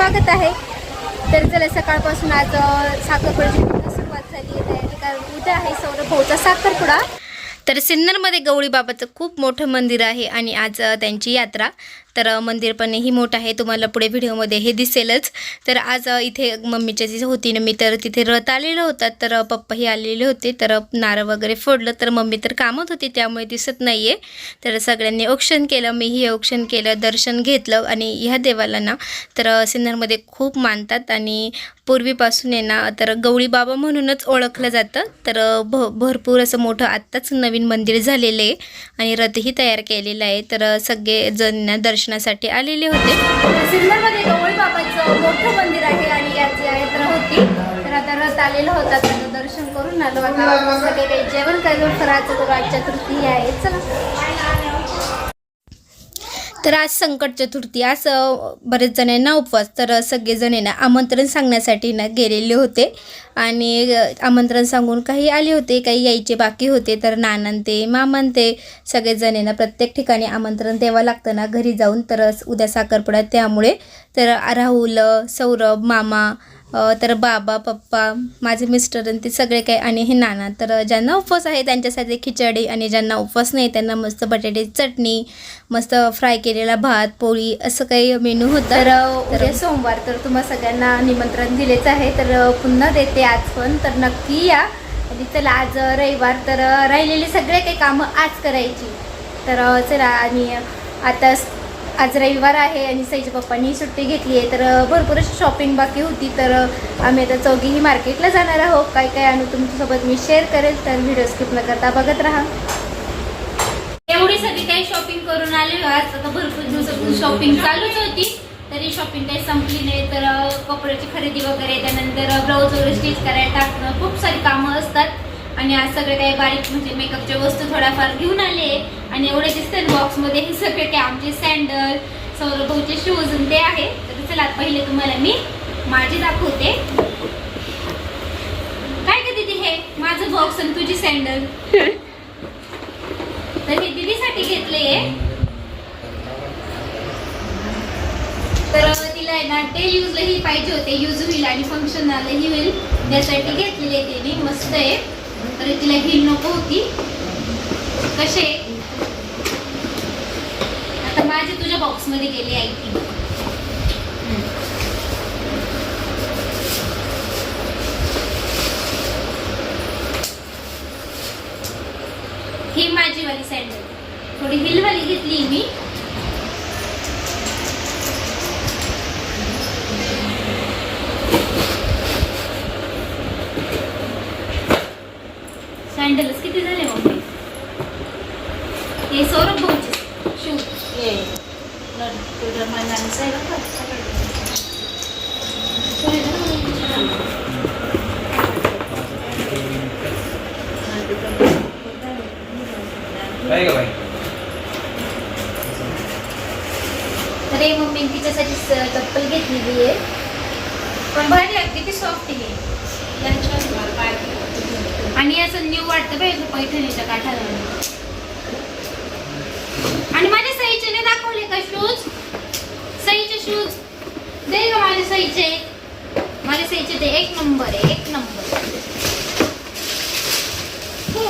स्वागत आहे. तर चला सकाळपासून आज अ, साखरपुड्याची सुरुवात झाली आहे. कारण उद्या आहे सौरभ साखरपुडा. तर सिन्नरमध्ये गवळीबाबाचं खूप मोठं मंदिर आहे आणि आज त्यांची यात्रा. तर मंदिर पण ही मोठं आहे. तुम्हाला पुढे व्हिडिओमध्ये हे दिसेलच. तर आज इथे मम्मीच्या जिथे होती ना मी तर तिथे रथ आलेलं होता. तर पप्पाही आलेले होते. तर नारळ वगैरे फोडलं. तर मम्मी तर कामात होती त्यामुळे दिसत नाही आहे तर सगळ्यांनी औक्षण केलं. मीही औक्षण केलं दर्शन घेतलं. आणि ह्या देवाला ना तर सिन्नरमध्ये खूप मानतात. आणि पूर्वीपासून आहे ना तर गवळी बाबा म्हणूनच ओळखलं जातं. तर भ भरपूर असं मोठं आत्ताच नवीन मंदिर झालेलं आहे. आणि रथही तयार केलेलं आहे. तर सगळेजण दर्शन दर्शनासाठी आलेले होते. सिन्नरमध्ये गवळी बाबाचं मोठं मंदिर आहे आणि याची यात्रा होती तर आता रथ आलेला होता त्याचं दर्शन करून आलो. आता सगळे जेवण करून फराचं आजच्या तृतीय आहे. चला. तर आज संकट चतुर्थी असं बरेच जणांना उपवास. तर सगळेजण ना आमंत्रण सांगण्यासाठी ना गेलेले होते. आणि आमंत्रण सांगून काही आले होते काही यायचे बाकी होते. तर नानान ते सगळेजण ना प्रत्येक ठिकाणी आमंत्रण द्यावं लागतं ना घरी जाऊन. तर उद्या साखरपुडा त्यामुळे. तर राहुल सौरभ मामा तर बाबा पप्पा माझे मिस्टर आणि ते सगळे काही आणि हे नाना. तर ज्यांना उपवास आहे त्यांच्यासाठी खिचडी आणि ज्यांना उपवास नाही त्यांना मस्त बटाट्याची चटणी मस्त फ्राय केलेला भात पोळी असं काही मेनू होतं. तर उद्या सोमवार तर तुम्हा सगळ्यांना निमंत्रण दिलेच आहे. तर पुन्हा देते आज पण. तर नक्की या. आणि चला आज रविवार तर राहिलेली सगळे काही कामं आज करायची. तर चला आणि आता आज रविवार आहे आणि सईच्या पप्पांनी सुट्टी घेतली आहे. तर भरपूर अशी शॉपिंग बाकी होती. तर आम्ही आता चौघीही मार्केटला जाणार आहोत. काय काय आणू तुमच्यासोबत मी शेअर करेल. तर व्हिडिओ स्किप न करता बघत राहा. एवढी सगळी काही शॉपिंग करून आलेलो आज आता भरपूर दिवसापासून शॉपिंग चालूच होती. तरी शॉपिंग काही संपली नाही. तर कपड्याची खरेदी वगैरे त्यानंतर ब्लाऊज वगैरे स्टिच करायला टाकणं. खूप सारी कामं असतात. आणि आज सगळे काही बारीक म्हणजे मेकअपच्या वस्तू थोड्याफार घेऊन आले आणि एवढे दिसतात बॉक्समध्ये हे सगळे काही आमचे सँडल सौरभचे शूज ते आहे. तर चला पहिले तुम्हाला मी माझे दाखवते. काय का दिदी हे? माझं बॉक्स आणि तुझी सँडल तर हे दिदीसाठी घेतले. तर तिला आहे ना ते यूजलाही पाहिजे होते. यूज होईल आणि फंक्शन आलंही होईल. त्यासाठी घेतलेले तिने. मस्त आहे. तर तिला हिल नको होती. कसे? आता तुझ्या बॉक्समध्ये गेली गेले आहे ती. ही माझी वाली सँडल थोडी हिलवाली घेतली मी. सँडलच किती झाले मग हे सौरभ काय ग बाई तर हे मम्मी तिच्यासाठी चप्पल घेतलेली आहे पण भारी आहे किती सॉफ्ट आहे आणि असं न्यू वाटतं पाहिजे पैठणीच्या काठाला आणि माझ्या सईचे नाही दाखवले का शूज सईचे शूज दे ग माझ्या सईचे. माझ्या सईचे ते एक नंबर आहे एक नंबर हो.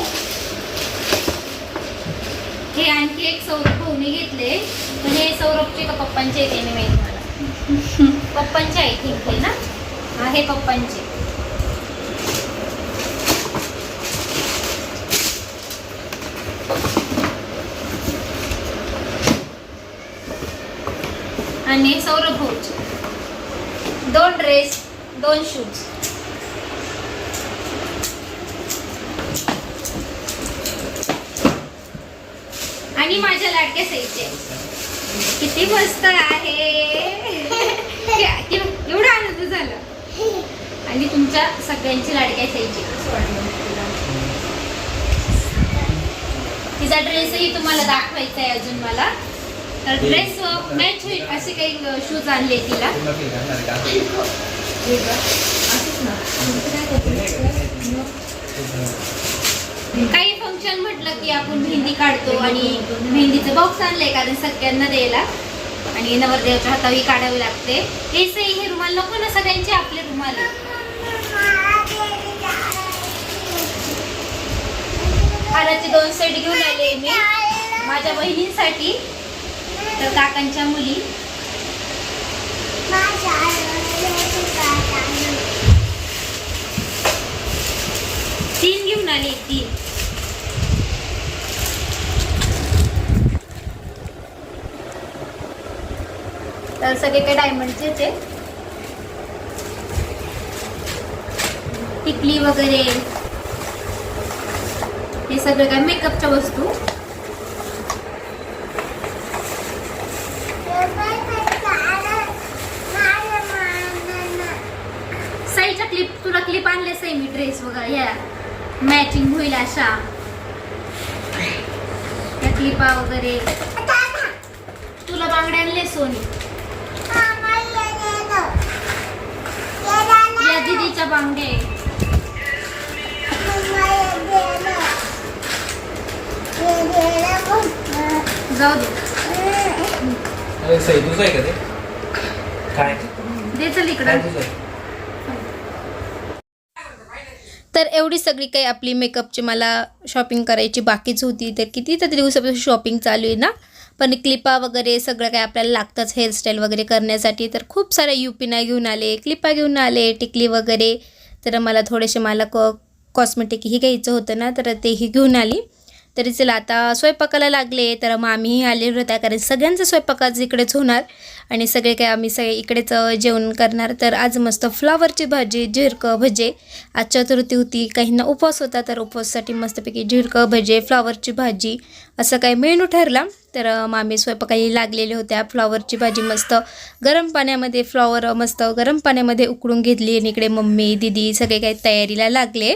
हे. आणखी एक सौरभ भाऊने घेतले. पण हे सौरभचे का पप्पांचे येते नाही माहिती मला. पप्पांचे आय थिंक हे ना? हा हे पप्पांचे. आणि सौरभ दोन ड्रेस दोन शूज आणि माझ्या लाडक्या यायचे किती मस्त आहे. एवढा आनंद झाला. आणि तुमच्या सगळ्यांची लाडक्या यायची तिचा ड्रेसही तुम्हाला दाखवायचा आहे अजून मला. तर ड्रेस मॅच होईल असे काही शूज आणले तिला. काही फंक्शन म्हटलं की आपण मेहंदी काढतो आणि मेहंदीचं बॉक्स आणलंय कारण सगळ्यांना द्यायला. आणि नवरदेवाच्या हातावी काढावी लागते. हे सही हे रुमाल नको ना सगळ्यांचे आपले रुमाल हाराचे दोन सेट घेऊन आले मी. माझ्या बहिणींसाठी तर काकांच्या मुली. तीन घेऊन आले तीन. तर सगळे काही डायमंडचेच आहे. टिकली वगैरे. हे सगळं काय मेकअपच्या वस्तू साईच्या क्लिप तुला क्लिप आणले सेमी ड्रेस वगैरे या मॅचिंग होईल अशा. त्या क्लिपा वगैरे. तुला बांगड्या आणले सोनी. या दीदीच्या बांगड्या आहे. जाऊ दे. तुझं आहे का ते? काय? दे चल इकडं तुझं आहे तर एवढी सगळी काही आपली मेकअपची मला शॉपिंग करायची बाकीच होती. तर किती तर दिवसापासून शॉपिंग चालू आहे ना. पण क्लिपा वगैरे सगळं काही आपल्याला लागतंच हेअरस्टाईल वगैरे करण्यासाठी. तर खूप साऱ्या युपिना घेऊन आले क्लिपा घेऊन आले टिकली वगैरे. तर मला थोडेसे मला क कॉस्मेटिकही घ्यायचं होतं ना तर तेही घेऊन आली. तरी चला आता स्वयंपाकाला लागले तर मग आम्हीही आलेलो होत्या कारण सगळ्यांचं स्वयंपाक आज इकडेच होणार. आणि सगळे काय आम्ही सगळे इकडेच जेवण करणार. तर आज मस्त फ्लावरची भाजी झिरकं भजे. आज चतुर्थी होती काहींना उपवास होता तर उपवाससाठी मस्तपैकी झिरकं भजे फ्लावरची भाजी असं काही मेनू ठरला. तर मग आम्ही स्वयंपाकाला लागलेल्या होत्या. फ्लॉवरची भाजी मस्त गरम पाण्यामध्ये फ्लॉवर मस्त गरम पाण्यामध्ये उकळून घेतली. आणि इकडे मम्मी दिदी सगळे काही तयारीला लागले.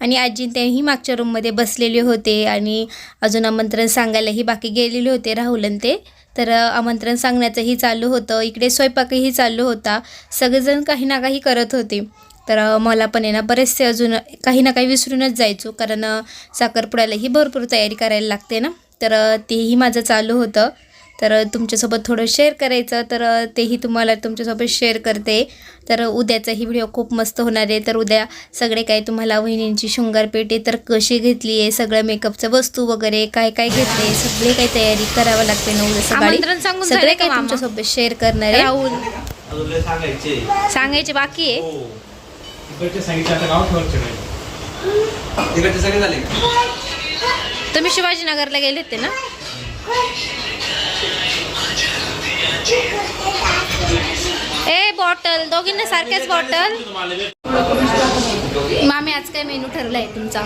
आणि आजी तेही मागच्या रूममध्ये बसलेले होते आणि अजून आमंत्रण सांगायलाही बाकी गेलेले होते राहुलन ते. तर आमंत्रण सांगण्याचंही चालू होतं इकडे स्वयंपाकही चालू होता सगळेजण काही ना काही करत होते. तर मला पण आहे ना बरेचसे अजून काही ना काही विसरूनच जायचो कारण साखरपुड्यालाही भरपूर तयारी करायला लागते ना. तर तेही माझं चालू होतं. तर तुमच्यासोबत थोडं शेअर करायचं तर तेही तुम्हाला तुमच्यासोबत शेअर करते. तर उद्याचाही व्हिडिओ खूप मस्त होणार आहे. तर उद्या सगळे काय तुम्हाला वहिनींची शृंगारपेटी तर कशी घेतली आहे सगळं मेकअपचं वस्तू वगैरे काय काय घेतले सगळे काही तयारी करावं लागते ना उद्या सकाळी. सगळे झाले का काही मामा? तुमच्यासोबत शेअर करणार आहे. सांगायचे. बाकी आहे. हो. तुम्ही शिवाजीनगरला गेले होते ना? ए बॉटल दोघींना सारख्याच बॉटल मामी आज काय मेनू ठरला आहे तुमचा?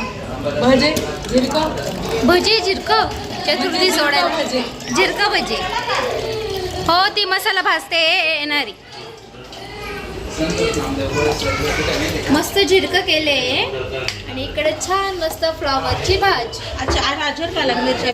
भजे झिरका भजी झिरकं चतुर्थी सोडायला. झिरकं भजी. हो ती मसाला भाजते. येणारी. मस्त झिरकं केले. आणि इकडे छान मस्त फ्लॉवरची भाजी. अच्छा आज आजवर का लागले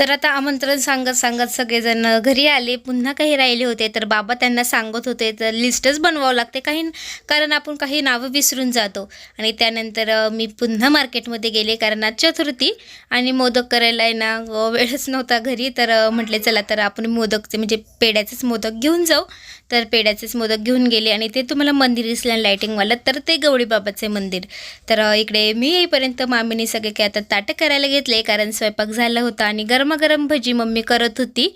तर आता आमंत्रण सांगत सांगत सगळेजण घरी आले. पुन्हा काही राहिले होते तर बाबा त्यांना सांगत होते तर लिस्टच बनवावं लागते. काही कारण आपण काही नावं विसरून जातो. आणि त्यानंतर मी पुन्हा मार्केटमध्ये गेले कारण आज चतुर्थी आणि मोदक करायला आहे ना वेळच नव्हता घरी. तर म्हटले चला तर आपण मोदकचे म्हणजे पेड्याचेच मोदक घेऊन जाऊ. तर पेड्याचेच मोदक घेऊन गेले आणि ते तुम्हाला मंदिर दिसलं लाईटिंगवालं तर ते गवळी बाबाचे मंदिर. तर इकडे मी येईपर्यंत मामीने सगळे काय आता ताटं करायला घेतले. कारण स्वयंपाक झाला होता आणि गरम गरमागरम भजी मम्मी करत होती.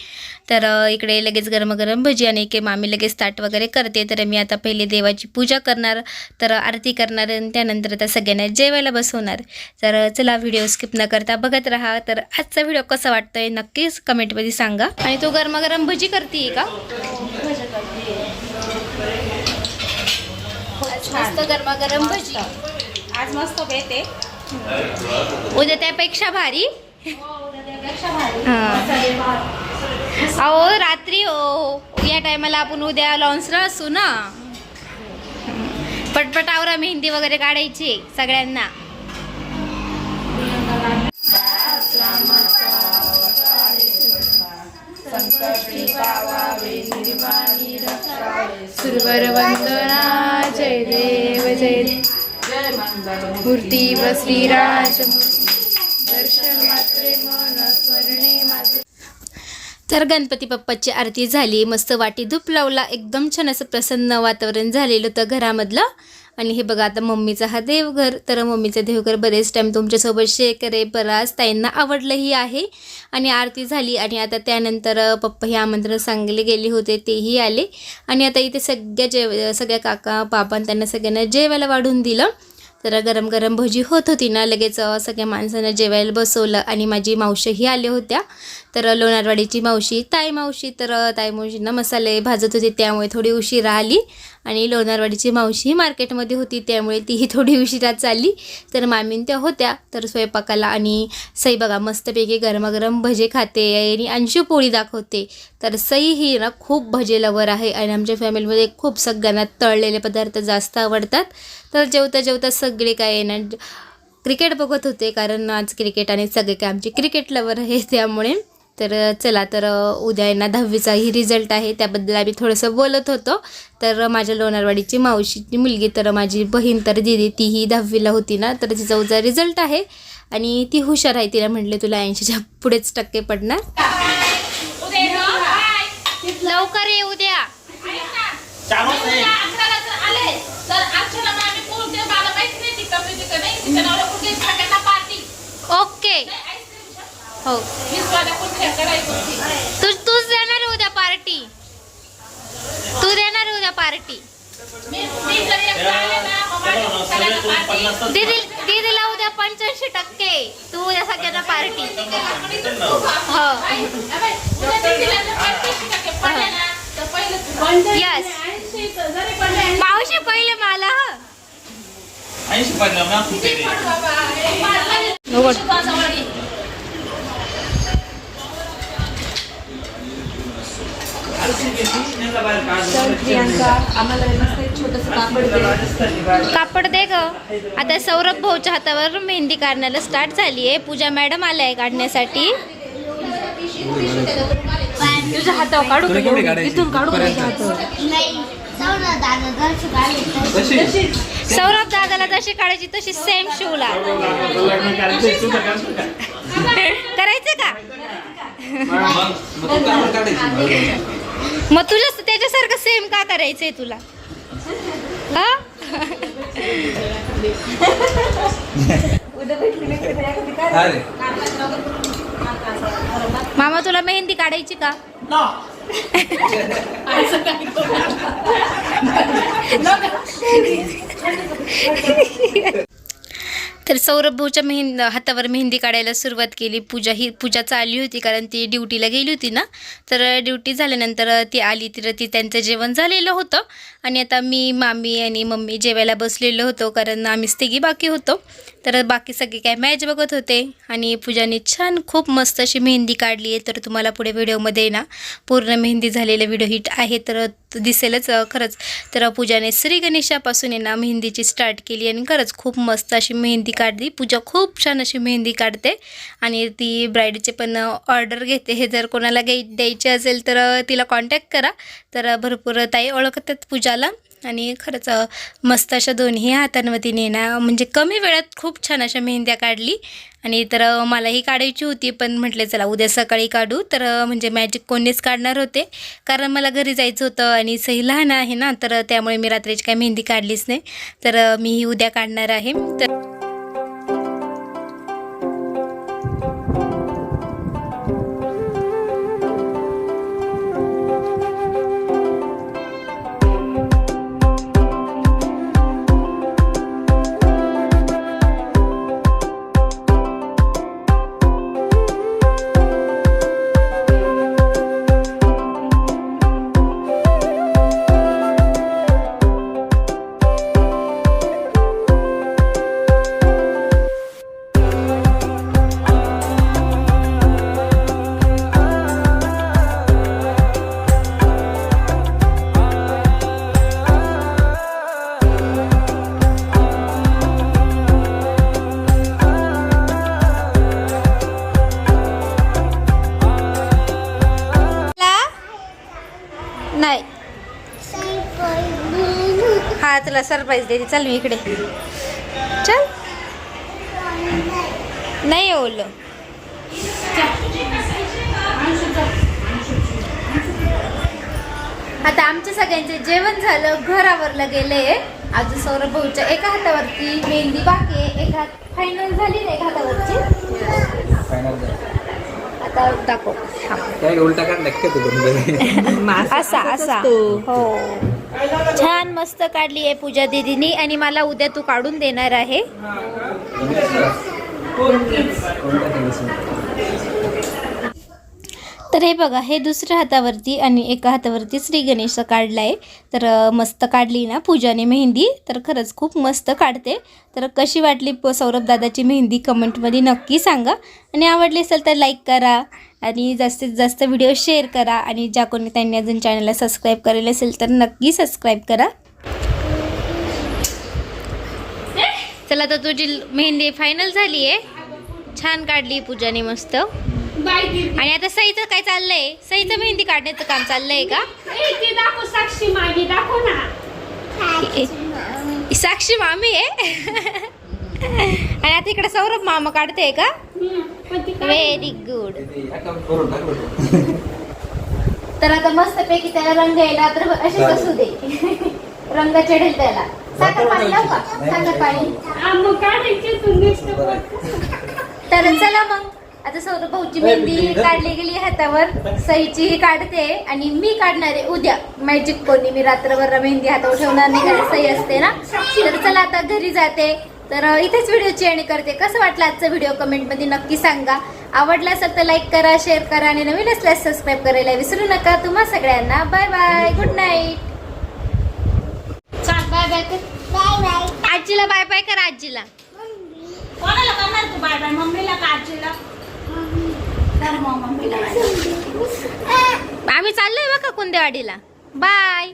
तर इकडे लगेच गरमागरम भजी आणि इकडे मामी लगेच ताट वगैरे करते. तर मी आता पहिले देवाची पूजा करणार तर आरती करणार आणि त्यानंतर आता सगळ्यांना जेवायला बसवणार. तर चला व्हिडिओ स्किप न करता बघत राहा. तर आजचा व्हिडिओ कसा वाटतोय नक्कीच कमेंटमध्ये सांगा. आणि तू गरमागरम भजी करते का? मस्त गरमागरम भजी. आज मस्त उद्या त्यापेक्षा भारी. हा. अहो रात्री हो या टायमाला आपण उद्या लॉन्सला असू ना? पटपट आवरा मेहंदी वगैरे काढायची सगळ्यांना. सुरवर वंदना जय देव जय मूर्ती व श्रीराज. दर्शन मन स्मरणे तर गणपती बाप्पाची आरती झाली मस्त वाटी धूप लावला एकदम छान असं प्रसन्न वातावरण झालेलं होतं घरामधलं. आणि हे बघा आता मम्मीचा हा देवघर तर मम्मीचं देवघर बरेच टाईम तुमच्यासोबत शेअर करे बराच ताईंना आवडलंही आहे. आणि आरती झाली आणि आता त्यानंतर पप्पा हे आमंत्रण सांगले गेले होते तेही आले. आणि आता इथे सगळ्या जेव सगळ्या काका पापा त्यांना सगळ्यांना जेवायला वाढून दिलं. तर गरम गरम भजी होत होती ना लगेच सगळ्या माणसांना जेवायला बसवलं आणि माझी मावशीही आल्या होत्या. तर लोणारवाडीची मावशी ताई मावशी तर ताई मावशींना मसाले भाजत होते त्यामुळे थोडी उशीरा आली. आणि लोणारवाडीची मावशी मार्केटमध्ये होती त्यामुळे तीही थोडी उशिरा चालली. तर मामीन त्या होत्या. तर स्वयंपाकाला आणि सई बघा मस्तपैकी गरमागरम भजे खाते आणि अंशू पोळी दाखवते. तर सई ही ना खूप भजे लवर आहे आणि आमच्या फॅमिलीमध्ये खूप सगळ्यांना तळलेले पदार्थ जास्त आवडतात. तर जेवता जेवता सगळे काय आहे ना क्रिकेट बघत होते. कारण आज क्रिकेट आणि सगळे काय आमचे क्रिकेट लवर आहे त्यामुळे तर चला तर उद्या यांना दहावीचाही रिझल्ट आहे. त्याबद्दल आम्ही थोडंसं बोलत होतो. तर माझ्या लोणारवाडीची मावशीची मुलगी तर माझी बहीण तर दिदी तीही दहावीला होती ना तर तिचा उद्या रिझल्ट आहे. आणि ती हुशार आहे. तिला म्हटले तुला ऐंशीच्या पुढेच टक्के पडणार. लवकर ये उद्या. ओके हो. तू तूच देणार उद्या पार्टी. तू देणार उद्या पार्टी. दीदी दीदीला उद्या पंच्याऐंशी टक्के. तू उद्या सगळ्यांना पार्टी. हो. यस मावशी पहिले मला हं. ऐंशी प्रियांका आम्हाला मस्त एक छोटंसं कापड दे. कापड दे ग. आता सौरभ भाऊच्या हातावर मेहंदी काढण्याला स्टार्ट झाली आहे पूजा मॅडम आल्या आहे काढण्यासाठी. तुझ्या हातावर काढू का? इथून काढू सौरभ दादाला जशी काढायची तशी सेम शिवला करायचं का? मग मग तू कापड काढायची मग तुझ्या त्याच्यासारखं सेम का करायचंय तुला? हा? मामा तुला मेहंदी काढायची का? तर सौरभ भाऊच्या मेहंद हातावर मेहंदी काढायला सुरुवात केली. पूजा ही पूजा चालली होती कारण ती ड्युटीला गेली होती ना. तर ड्युटी झाल्यानंतर ती आली तर ती त्यांचं जेवण झालेलं होतं. आणि आता मी मामी आणि मम्मी जेवायला बसलेलो होतो कारण आम्हीच तिघी बाकी होतो. तर बाकी सगळे काय मॅच बघत होते. आणि पूजाने छान खूप मस्त अशी मेहंदी काढली आहे. तर तुम्हाला पुढे व्हिडिओमध्ये ना पूर्ण मेहंदी झालेला व्हिडिओ हिट आहे. तर दिसेलच खरंच. तर पूजाने श्री गणेशापासून आहे ना मेहंदीची स्टार्ट केली आणि खरंच खूप मस्त अशी मेहंदी काढली. पूजा खूप छान अशी मेहंदी काढते. आणि ती ब्राईडचे पण ऑर्डर घेते. हे जर कोणाला घ्याय द्यायची असेल तर तिला कॉन्टॅक्ट करा. तर भरपूर ताई ओळखतात पूजाला. आणि खरंच मस्त अशा दोन्ही हातांवरती ना म्हणजे कमी वेळात खूप छान अशा मेहंद्या काढली. आणि तर मलाही काढायची होती पण म्हटले चला उद्या सकाळी काढू. तर म्हणजे मॅजिक कोणीच काढणार होते. कारण मला घरी जायचं होतं आणि सही लहान आहे ना तर त्यामुळे मी रात्रीची काही मेहंदी काढलीच नाही. तर मीही मी ही उद्या काढणार आहे. तर सरप्राईज देते. चल मी इकडे. चल. नाही ओलं. आता आमच्या सगळ्यांचे जेवण झालं घर आवरलं गेले. अजून सौरभ भाऊच्या एका हातावरती मेहंदी बाकी आहे. एक हात फायनल झाली ना एका हातावरची? आता दाखव. उलटा काढला असा असा. हो. छान मस्त काढली आहे पूजा दीदीनी. आणि मला उद्या तू काढून देणार आहे. तर हे बघा हे दुसऱ्या हातावरती आणि एका हातावरती श्री गणेश काढला आहे तर मस्त काढली ना पूजाने मेहंदी. तर खरंच खूप मस्त काढते. तर कशी वाटली सौरभ दादाची मेहंदी? कमेंटमध्ये नक्की सांगा. आणि आवडली असेल तर लाईक करा. आणि जास्तीत जास्त व्हिडिओ शेअर करा आणि ज्या कोणी त्यांनी अजून चॅनलला सबस्क्राईब केलेलं असेल तर नक्की सबस्क्राईब करा. चला तर तुझी मेहंदी फायनल झाली आहे. छान काढली पूजाने मस्त. आणि आता सईचं काय चाललंय? सईचं मेहंदी काढण्याचं काम चाललंय का? साक्षी मागे दाखव ना. साक्षी मामी आहे. आणि आता इकडे सौरभ मामा काढते का? व्हेरी गुड तर आता मस्त पैकी त्याला रंग यायला तर असेच असू दे. रंग चढेल त्याला. साखर पाणी लावू का? साखर पाणी. तर चला मग. आता सौरभ भाऊची मेहंदी काढली गेली हातावर. सईची ही काढते आणि मी काढणार आहे उद्या. मॅजिक कोणी मी रात्रभर मेहंदी हातावर ठेवणार नाही कारण सई असते ना. तर चला आता घरी जाते. तर इथेच व्हिडिओची एंड करते. कसं वाटलं आजचा व्हिडिओ? कमेंटमध्ये नक्की सांगा. आवडला असेल तर लाईक करा शेअर करा आणि नवीन असल्यास सबस्क्राईब करायला विसरू नका. तुम्हा सगळ्यांना bye bye good night bye bye कर. आजीला बाय बाय कर आजीला. कोणाला करणार तू बाय बाय मम्मीला का आजीला? मम्मीला. आम्ही चाललोय बघा कुंदेवाडीला. बाय